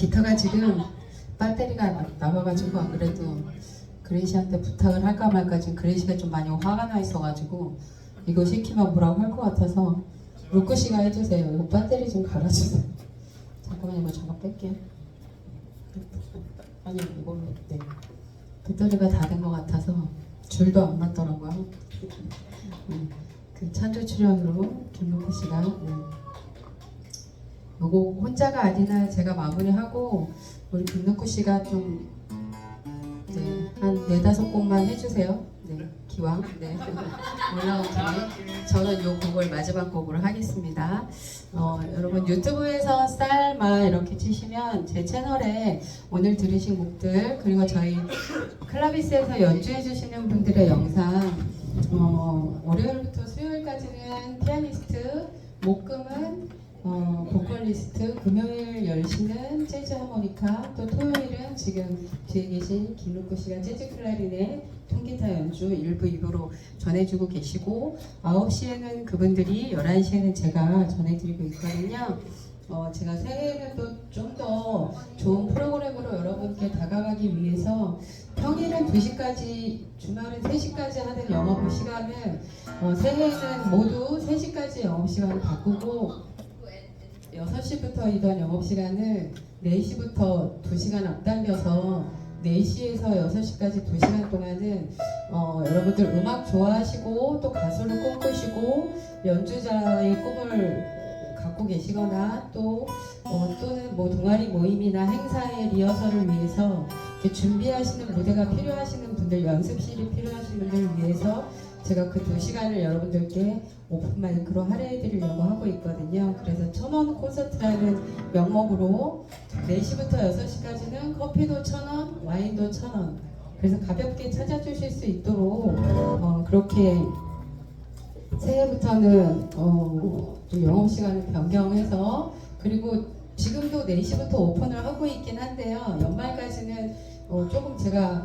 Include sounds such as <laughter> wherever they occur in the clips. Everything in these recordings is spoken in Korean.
기타가 지금 배터리가 나- 나가가지고 안 그래도 그레이시한테 부탁을 할까 말까 지금 그레이시가 좀 많이 화가 나 있어가지고 이거 시키면 뭐라고 할 것 같아서 루크 씨가 해주세요. 이거 배터리 좀 갈아주세요. 잠깐만 이거 잠깐 뺄게요. 아니 이걸로 네. 배터리가 다 된 것 같아서 줄도 안 맞더라고요. 음, 그 찬조 출연으로 김루크 씨가 네. 요거 혼자가 아니라 제가 마무리하고 우리 김누쿠 씨가 좀 네, 한 네다섯 곡만 해주세요. 네, 기왕 네. <laughs> 올라온 김에 저는 요 곡을 마지막 곡으로 하겠습니다. 어, 여러분 유튜브에서 쌀마 이렇게 치시면 제 채널에 오늘 들으신 곡들 그리고 저희 클라비스에서 연주해 주시는 분들의 영상 어, 월요일부터 수요일까지는 목금은 어, 보컬리스트 금요일 10시는 재즈 하모니카 또 토요일은 지금 뒤에 계신 김루쿠 씨가 재즈 클라리넷 통기타 연주 일부 입으로 전해주고 계시고 9시에는 그분들이 11시에는 제가 전해드리고 있거든요. 어, 제가 새해에는 또 좀 더 좋은 프로그램으로 여러분께 다가가기 위해서 평일은 2시까지 주말은 3시까지 하는 영업 시간을 어, 새해에는 모두 3시까지 영업 시간을 바꾸고 6시부터 이던 영업시간을 4시부터 2시간 앞당겨서 4시에서 6시까지 2시간 동안은 어, 여러분들 음악 좋아하시고 또 가수를 꿈꾸시고 연주자의 꿈을 갖고 계시거나 또 어, 또는 뭐 동아리 모임이나 행사의 리허설을 위해서 준비하시는 무대가 필요하시는 분들 연습실이 필요하신 분들을 위해서 제가 그 두 시간을 여러분들께 오픈 마이크로 할애해 드리려고 하고 있거든요. 그래서 천원 콘서트라는 명목으로 4시부터 6시까지는 커피도 천원, 와인도 천원. 그래서 가볍게 찾아주실 수 있도록 어, 그렇게 새해부터는 어, 좀 영업 시간을 변경해서 그리고 지금도 4시부터 오픈을 하고 있긴 한데요. 연말까지는 어, 조금 제가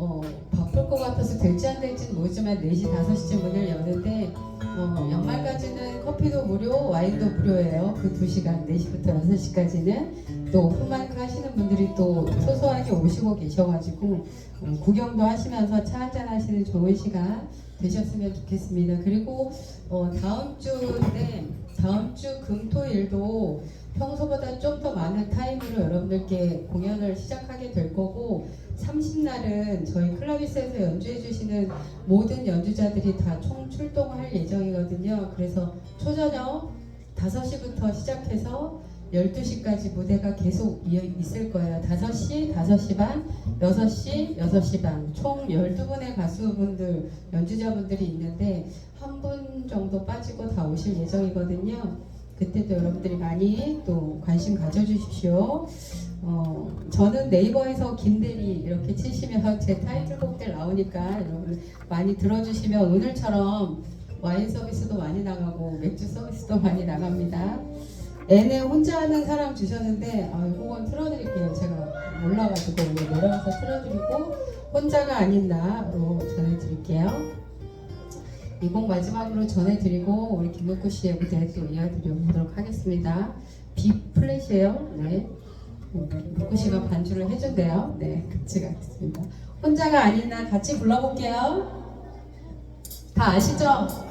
어, 바쁠 것 같아서 될지 안 될지는 모르지만 4시, 5시쯤 문을 여는데 어, 연말까지는 커피도 무료, 와인도 무료예요. 그 2시간, 4시부터 6시까지는 또 오픈마이크 하시는 분들이 또 소소하게 오시고 계셔가지고 음, 구경도 하시면서 차 한잔 하시는 좋은 시간 되셨으면 좋겠습니다. 그리고 어, 다음 주인데 다음 주 금토일도 평소보다 좀 더 많은 타임으로 여러분들께 공연을 시작하게 될 거고 30날은 저희 클라비스에서 연주해 주시는 모든 연주자들이 다 총 출동할 예정이거든요. 그래서 초저녁 5시부터 시작해서 12시까지 무대가 계속 있을 거예요. 5시, 5시 반, 6시, 6시 반. 총 12분의 가수분들, 연주자분들이 있는데 한 분 정도 빠지고 다 오실 예정이거든요. 그때도 여러분들이 많이 또 관심 가져주십시오. 어, 저는 네이버에서 김대리 이렇게 치시면 제 타이틀곡들 나오니까 여러분 많이 들어주시면 오늘처럼 와인 서비스도 많이 나가고 맥주 서비스도 많이 나갑니다. 애네 혼자 하는 사람 주셨는데 아, 이건 틀어드릴게요. 제가 몰라가지고 오늘 내려가서 틀어드리고 혼자가 아닌 나로 전해드릴게요. 이 곡 마지막으로 전해드리고 우리 김묵구 씨의 무대 또 이어드려보도록 하겠습니다. B 플랫이에요. 네.묵구 씨가 반주를 해준대요. 네, 같이 가겠습니다. 혼자가 아닌 나 같이 불러볼게요. 다 아시죠?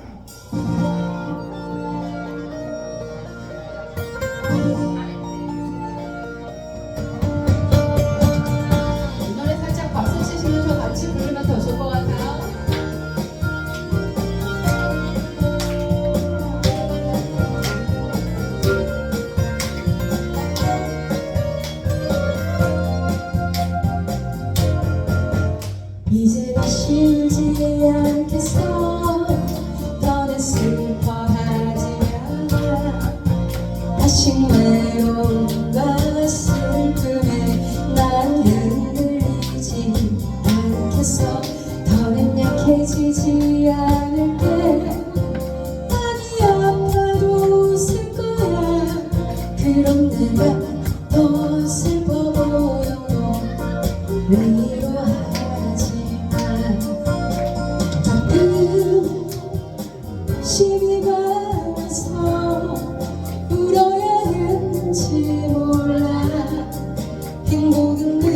심지 않겠어. 너는 슬퍼하지 않아. 다시 외로움과 슬픔에 난 흔들리지 않겠어. 더는 약해지지 않을게 많이 아파도 웃을 거야. 그럼 내가 더 슬퍼 보여도 위로 不停的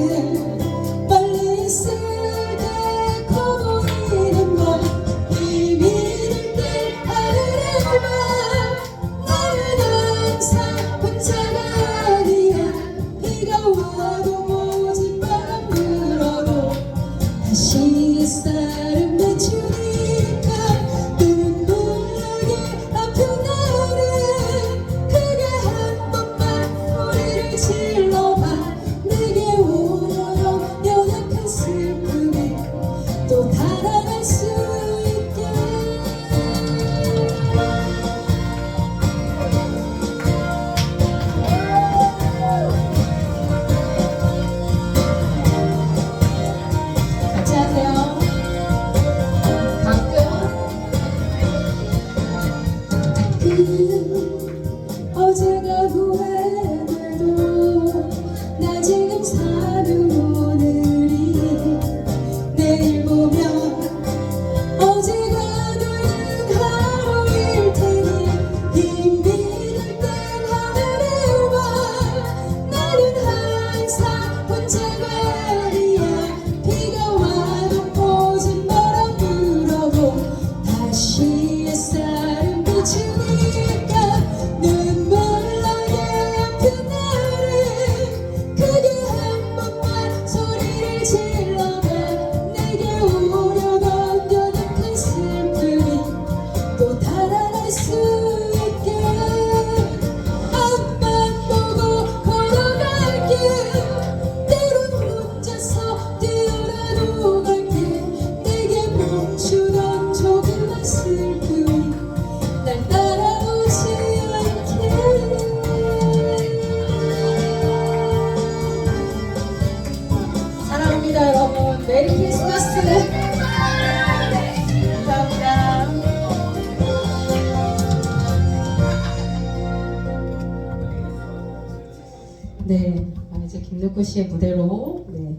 네, 아, 이제 김누구 씨의 무대로 네,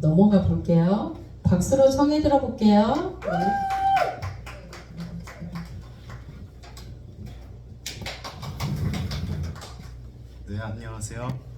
넘어가 볼게요. 박수로 청해 들어볼게요. 네. 네 안녕하세요.